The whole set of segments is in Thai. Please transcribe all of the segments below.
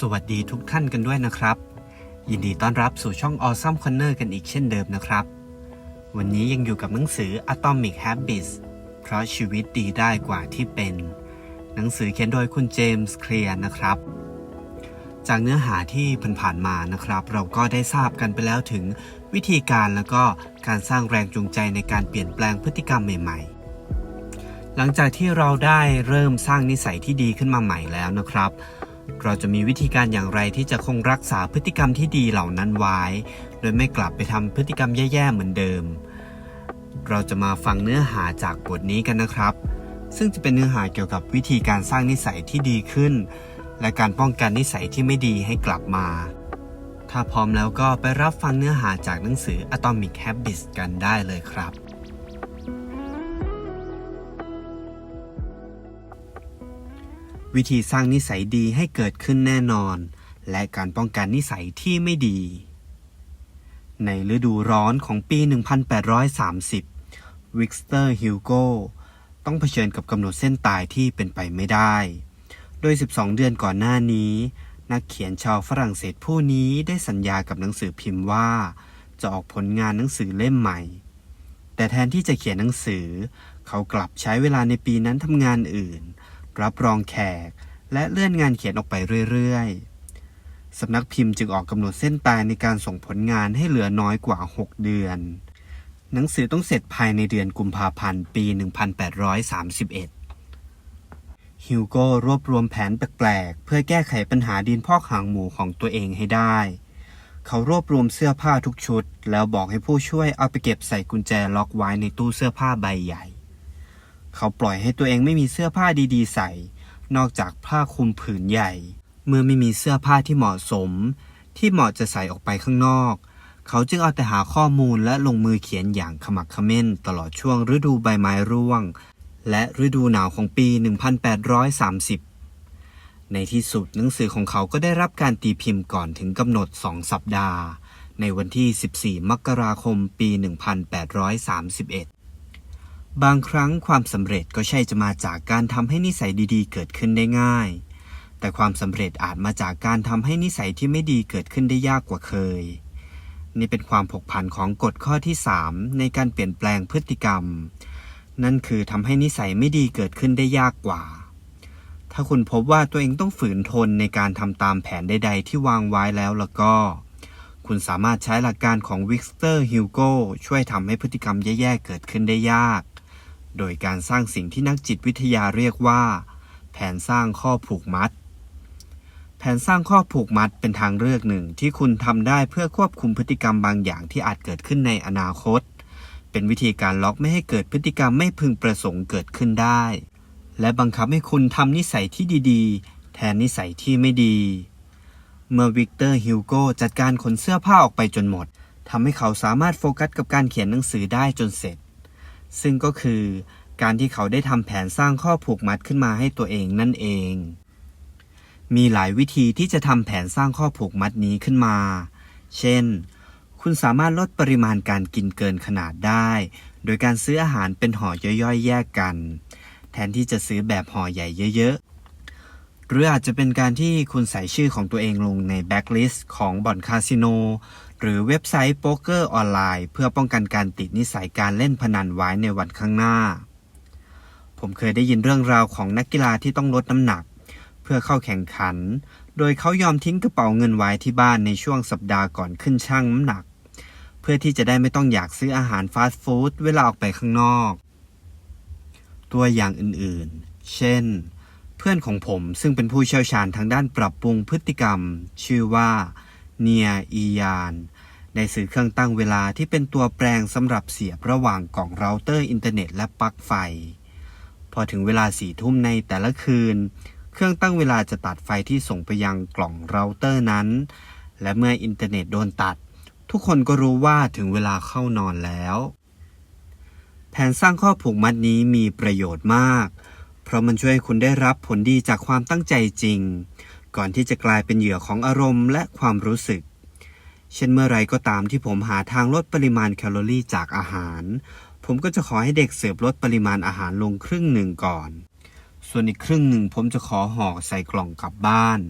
สวัสดีทุกท่านกันด้วยนะครับ ยินดีต้อนรับสู่ช่อง Awesome Corner กันอีกเช่นเดิมนะครับ วันนี้ยังอยู่กับหนังสือ Atomic Habits เพราะชีวิตดีได้กว่าที่เป็น หนังสือเขียนโดยคุณเจมส์เคลียร์นะครับ จากเนื้อหาที่ผ่านๆมานะครับ เราก็ได้ทราบกันไปแล้วถึงวิธีการแล้วก็การสร้างแรงจูงใจในการเปลี่ยนแปลงพฤติกรรมใหม่ ๆหลังจากที่เราได้เริ่มสร้างนิสัยที่ดีขึ้นมาใหม่แล้วนะครับ เราจะมีวิธีการอย่างไรที่จะคงรักษาพฤติกรรมที่ดีเหล่านั้นไว้ โดยไม่กลับไปทำพฤติกรรมแย่ๆเหมือนเดิม เราจะมาฟังเนื้อหาจากบทนี้กันนะครับ ซึ่งจะเป็นเนื้อหาเกี่ยวกับวิธีการสร้างนิสัยที่ดีขึ้น และการป้องกันนิสัยที่ไม่ดีให้กลับมา ถ้าพร้อมแล้วก็ไปรับฟังเนื้อหาจากหนังสือ Atomic Habits กันได้เลยครับ วิธีสร้างนิสัยดีให้เกิดขึ้นแน่นอน และการป้องกันนิสัยที่ไม่ดี ในฤดูร้อนของปี 1830 วิกสเตอร์ฮิวโกต้องเผชิญกับกำหนดเส้นตายที่เป็นไปไม่ได้ โดย 12 เดือนก่อนหน้านี้ นักเขียนชาวฝรั่งเศสผู้นี้ได้สัญญากับหนังสือพิมพ์ว่า จะออกผลงานหนังสือเล่มใหม่ แต่แทนที่จะเขียนหนังสือ เขากลับใช้เวลาในปีนั้นทำงานอื่น รับรองแขก และเลื่อนงานเขียนออกไปเรื่อยๆ สำนักพิมพ์จึงออกกำหนดเส้นตายในการส่งผลงานให้เหลือน้อยกว่า 6 เดือน หนังสือต้องเสร็จภายในเดือนกุมภาพันธ์ปี 1831 ฮิวโก้รวบรวมแผนแปลกๆ เพื่อแก้ไขปัญหาดินพอกหางหมูของตัวเองให้ได้เขารวบรวมเสื้อผ้าทุกชุด แล้วบอกให้ผู้ช่วยเอาไปเก็บใส่กุญแจล็อกไว้ในตู้เสื้อผ้าใบใหญ่ เขาปล่อยให้ตัวเองไม่มีเสื้อผ้าดีๆ ใส่ นอกจากผ้าคลุมผืนใหญ่ เมื่อไม่มีเสื้อผ้าที่เหมาะสม ที่เหมาะจะใส่ออกไปข้างนอก เขาจึงเอาแต่หาข้อมูลและลงมือเขียนอย่างขมักขม้น ตลอดช่วงฤดูใบไม้ร่วง และฤดูหนาวของปี 1830 ในที่สุดหนังสือของเขาก็ได้รับการตีพิมพ์ก่อนถึงกำหนดสองสัปดาห์ ในวันที่ 14 มกราคม ปี 1831 บางครั้งความสำเร็จก็ใช่จะมาจากการทำให้นิสัยดีๆ เกิดขึ้นได้ง่าย แต่ความสำเร็จอาจมาจากการทำให้นิสัยที่ไม่ดีเกิดขึ้นได้ยากกว่าเคย นี่เป็นความผกผันของกฎข้อที่ 3 ในการเปลี่ยนแปลงพฤติกรรม นั่นคือทำให้นิสัยไม่ดีเกิดขึ้นได้ยากกว่า ถ้าคุณพบว่าตัวเองต้องฝืนทนในการทำตามแผนใด ๆ ที่วางไว้แล้วแล้วก็ คุณสามารถใช้หลักการของวิกสเตอร์ฮิวโกช่วยทำให้พฤติกรรมแย่ๆเกิดขึ้นได้ยาก โดยการสร้างสิ่งที่นักจิตวิทยาเรียกว่า แผนสร้างข้อผูกมัด แผนสร้างข้อผูกมัดเป็นทางเลือกหนึ่งที่คุณทำได้เพื่อควบคุมพฤติกรรมบางอย่างที่อาจเกิดขึ้นในอนาคต เป็นวิธีการล็อกไม่ให้เกิดพฤติกรรมไม่พึงประสงค์เกิดขึ้นได้ และบังคับให้คุณทำนิสัยที่ดีๆ แทนนิสัยที่ไม่ดี เมื่อวิกเตอร์ฮิวโกจัดการขนเสื้อผ้าออกไปจนหมดทำให้เขาสามารถโฟกัสกับการเขียนหนังสือได้จนเสร็จ ซึ่งก็คือการที่เขาได้ทำแผนสร้างข้อผูกมัดขึ้นมาให้ตัวเองนั่นเอง มีหลายวิธีที่จะทำแผนสร้างข้อผูกมัดนี้ขึ้นมา เช่น คุณสามารถลดปริมาณการกินเกินขนาดได้ โดยการซื้ออาหารเป็นห่อย่อยๆ แยกกัน แทนที่จะซื้อแบบห่อใหญ่เยอะๆหรืออาจจะเป็นการที่คุณใส่ชื่อของตัวเองลงในแบ็กลิสต์ของบ่อนคาสิโน หรือเว็บไซต์โป๊กเกอร์ออนไลน์ เพื่อป้องกันการติดนิสัยการเล่นพนันไว้ในวันข้างหน้า ผมเคยได้ยินเรื่องราวของนักกีฬาที่ต้องลดน้ำหนัก เพื่อเข้าแข่งขัน โดยเขายอมทิ้งกระเป๋าเงินไว้ที่บ้านในช่วงสัปดาห์ก่อนขึ้นชั่งน้ำหนัก เพื่อที่จะได้ไม่ต้องอยากซื้ออาหารฟาสต์ฟู้ดเวลาออกไปข้างนอก ตัวอย่างอื่นๆ เช่นเพื่อนของผมซึ่งเป็นผู้เชี่ยวชาญทางด้านปรับปรุงพฤติกรรม ชื่อว่า เนียอียานได้ซื้อเครื่องตั้งเวลาที่เป็นตัวแปลงสำหรับเสียบระหว่างกล่องเราเตอร์อินเทอร์เน็ตและปลั๊กไฟ พอถึงเวลาสี่ทุ่มในแต่ละคืน เครื่องตั้งเวลาจะตัดไฟที่ส่งไปยังกล่องเราเตอร์นั้น และเมื่ออินเทอร์เน็ตโดนตัด ทุกคนก็รู้ว่าถึงเวลาเข้านอนแล้ว แผนสร้างข้อผูกมัดนี้มีประโยชน์มาก เพราะมันช่วยคุณได้รับผลดีจากความตั้งใจจริง ก่อนที่จะกลายเป็นเหยื่อของอารมณ์และความรู้สึก เช่นเมื่อไรก็ตามที่ผมหาทางลดปริมาณแคลอรี่จากอาหาร ผมก็จะขอให้เด็กเสิร์ฟลดปริมาณอาหารลงครึ่งหนึ่งก่อน ส่วนอีกครึ่งหนึ่งผมจะขอห่อใส่กล่องกลับบ้าน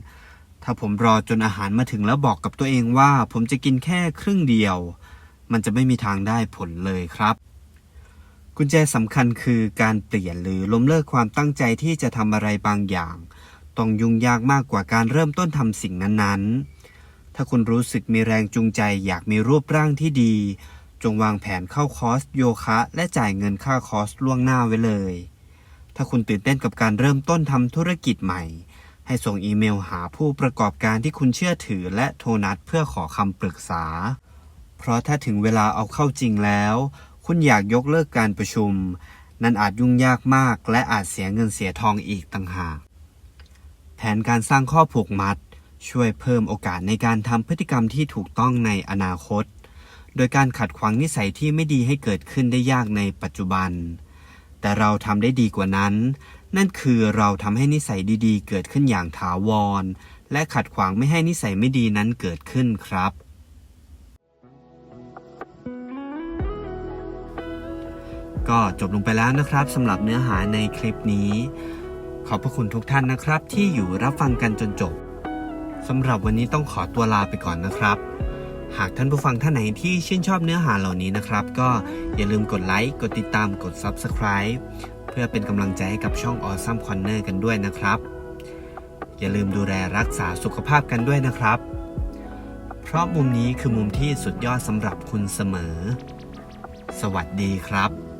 ถ้าผมรอจนอาหารมาถึงแล้วบอกกับตัวเองว่า ผมจะกินแค่ครึ่งเดียว มันจะไม่มีทางได้ผลเลยครับกุญแจสำคัญคือการเปลี่ยนหรือล้มเลิกความตั้งใจที่จะทำอะไรบางอย่าง ต้องยุ่งยากมากกว่าการเริ่มต้นทำสิ่งนั้นๆ ถ้าคุณรู้สึกมีแรงจูงใจอยากมีรูปร่างที่ดี จงวางแผนเข้าคอร์สโยคะ และจ่ายเงินค่าคอร์สล่วงหน้าไว้เลย ถ้าคุณตื่นเต้นกับการเริ่มต้นทำธุรกิจใหม่ ให้ส่งอีเมลหาผู้ประกอบการที่คุณเชื่อถือและโทรนัดเพื่อขอคำปรึกษา เพราะถ้าถึงเวลาเอาเข้าจริงแล้ว คุณอยากยกเลิกการประชุม นั่นอาจยุ่งยากมาก และอาจเสียเงินเสียทองอีกต่างหาก ผนการสร้างข้อผูกมัด ช่วยเพิ่มโอกาสในการทำพฤติกรรมที่ถูกต้องในอนาคต โดยการขัดขวางนิสัยที่ไม่ดีให้เกิดขึ้นได้ยากในปัจจุบัน แต่เราทำได้ดีกว่านั้น นั่นคือเราทำให้นิสัยดีๆ เกิดขึ้นอย่างถาวร และขัดขวางไม่ให้นิสัยไม่ดีนั้นเกิดขึ้นครับก็จบลงไปแล้วนะครับสำหรับเนื้อหาในคลิปนี้ อบพระคุณทุกท่านนะครับ ที่อยู่รับฟังกันจนจบสำหรับวันนี้ต้องขอตัวลาไปก่อนนะครับ หากท่านผู้ฟังท่านไหนที่ชื่นชอบเนื้อหาเหล่านี้นะครับ ก็อย่าลืมกดไลค์กดติดตามกด Subscribe เพื่อเป็นกำลังใจให้กับช่อง Awesome Corner กันด้วยนะครับ อย่าลืมดูแลรักษาสุขภาพกันด้วยนะครับ เพราะมุมนี้คือมุมที่สุดยอดสำหรับคุณเสมอ สวัสดีครับ